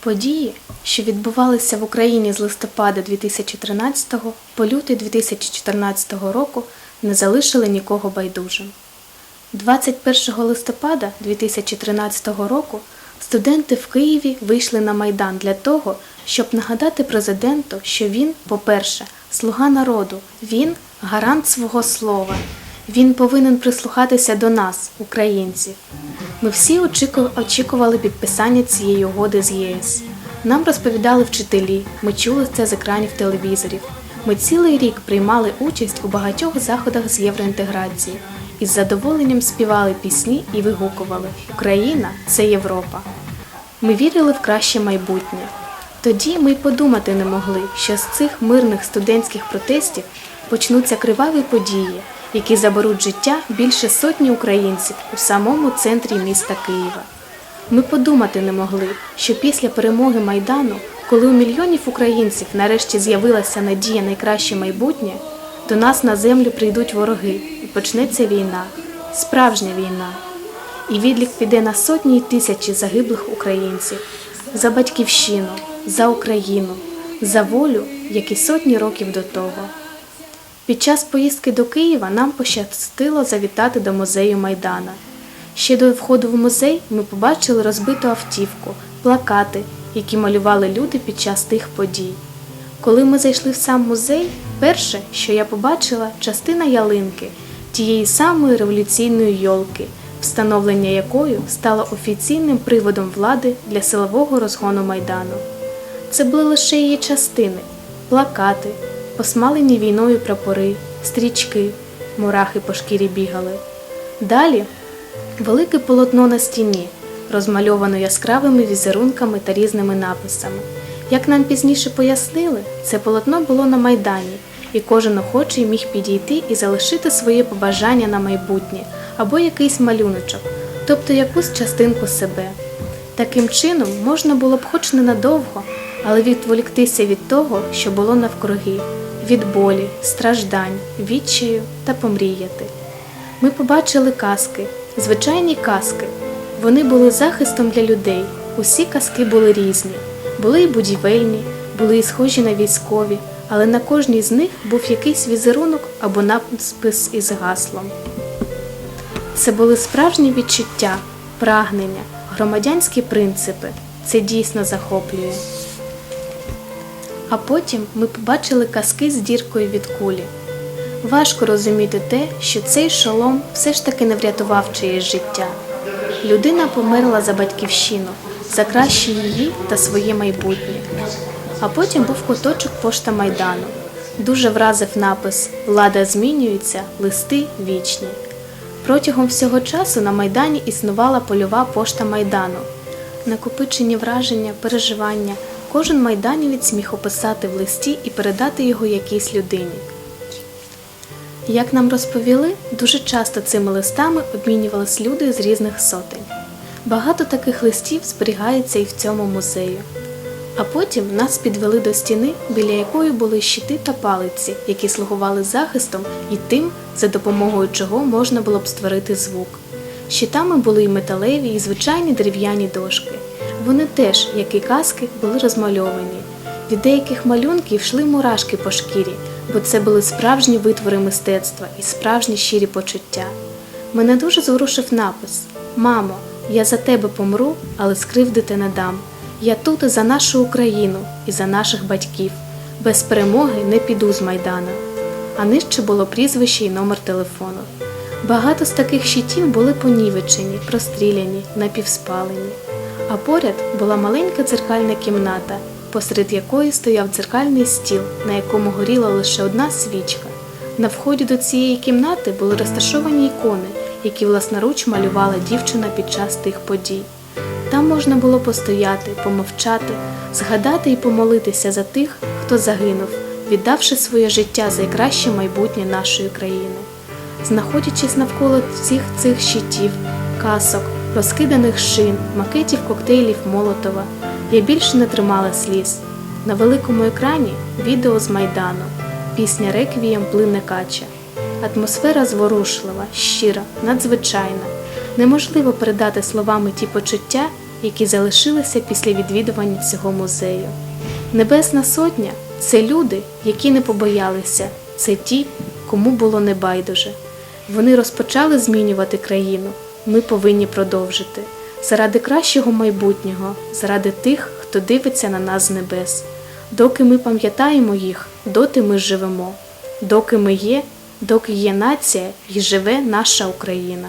Події, що відбувалися в Україні з листопада 2013 по лютий 2014 року, не залишили нікого байдужим. 21 листопада 2013 року студенти в Києві вийшли на Майдан для того, щоб нагадати президенту, що він, по-перше, слуга народу, він гарант свого слова. Він повинен прислухатися до нас, українців. Ми всі очікували підписання цієї угоди з ЄС. Нам розповідали вчителі, ми чули це з екранів телевізорів. Ми цілий рік приймали участь у багатьох заходах з євроінтеграції і з задоволенням співали пісні і вигукували Україна це Європа. Ми вірили в краще майбутнє. Тоді ми й подумати не могли, що з цих мирних студентських протестів почнуться криваві події, які заберуть життя більше сотні українців у самому центрі міста Києва. Ми подумати не могли, що після перемоги Майдану, коли у мільйонів українців нарешті з'явилася надія на краще майбутнє, до нас на землю прийдуть вороги і почнеться війна, справжня війна. І відлік піде на сотні й тисячі загиблих українців за батьківщину, за Україну, за волю, як і сотні років до того. Під час поїздки до Києва нам пощастило завітати до музею Майдана. Ще до входу в музей ми побачили розбиту автівку, плакати, які малювали люди під час тих подій. Коли ми зайшли в сам музей, перше, що я побачила, частина ялинки, тієї самої революційної йолки, встановлення якою стало офіційним приводом влади для силового розгону Майдану. Це були лише її частини, плакати, посмалені війною прапори, стрічки, мурахи по шкірі бігали. Далі велике полотно на стіні, розмальоване яскравими візерунками та різними написами. Як нам пізніше пояснили, це полотно було на Майдані, і кожен охочий міг підійти і залишити своє побажання на майбутнє або якийсь малюночок, тобто якусь частинку себе. Таким чином можна було б хоч ненадовго, але відволіктися від того, що було навкруги, від болі, страждань, відчаю та помріяти. Ми побачили казки, звичайні казки. Вони були захистом для людей. Усі казки були різні. Були й будівельні, були й схожі на військові, але на кожній з них був якийсь візерунок або надпис із гаслом. Це були справжні відчуття, прагнення, громадянські принципи. Це дійсно захоплює. А потім ми побачили казки з діркою від кулі. Важко розуміти те, що цей шолом все ж таки не врятував чиєсь життя. Людина померла за батьківщину, за краще її та своє майбутнє. А потім був куточок пошта Майдану. Дуже вразив напис Влада змінюється, листи вічні. Протягом всього часу на Майдані існувала польова пошта Майдану. Накопичені враження, переживання, кожен майданівець міг описати в листі і передати його якійсь людині. Як нам розповіли, дуже часто цими листами обмінювались люди з різних сотень. Багато таких листів зберігається і в цьому музею. А потім нас підвели до стіни, біля якої були щити та палиці, які слугували захистом і тим, за допомогою чого можна було б створити звук. Щитами були і металеві, і звичайні дерев'яні дошки. Вони теж, як і казки, були розмальовані. Від деяких малюнків йшли мурашки по шкірі, бо це були справжні витвори мистецтва і справжні щирі почуття. Мене дуже зворушив напис Мамо, я за тебе помру, але скривдити не дам. Я тут за нашу Україну і за наших батьків. Без перемоги не піду з Майдана. А нижче було прізвище і номер телефону. Багато з таких щитів були понівечені, простріляні, напівспалені. А поряд була маленька дзеркальна кімната, посеред якої стояв дзеркальний стіл, на якому горіла лише одна свічка. На вході до цієї кімнати були розташовані ікони, які власноруч малювала дівчина під час тих подій. Там можна було постояти, помовчати, згадати і помолитися за тих, хто загинув, віддавши своє життя за краще майбутнє нашої країни. Знаходячись навколо всіх цих щитів, касок, розкиданих шин, макетів коктейлів Молотова, я більше не тримала сліз. На великому екрані відео з Майдану, пісня Реквієм плине кача. Атмосфера зворушлива, щира, надзвичайна. Неможливо передати словами ті почуття, які залишилися після відвідування цього музею. Небесна Сотня це люди, які не побоялися, це ті, кому було небайдуже. Вони розпочали змінювати країну. Ми повинні продовжити заради кращого майбутнього, заради тих, хто дивиться на нас з небес. Доки ми пам'ятаємо їх, доти ми живемо. Доки ми є, доки є нація і живе наша Україна.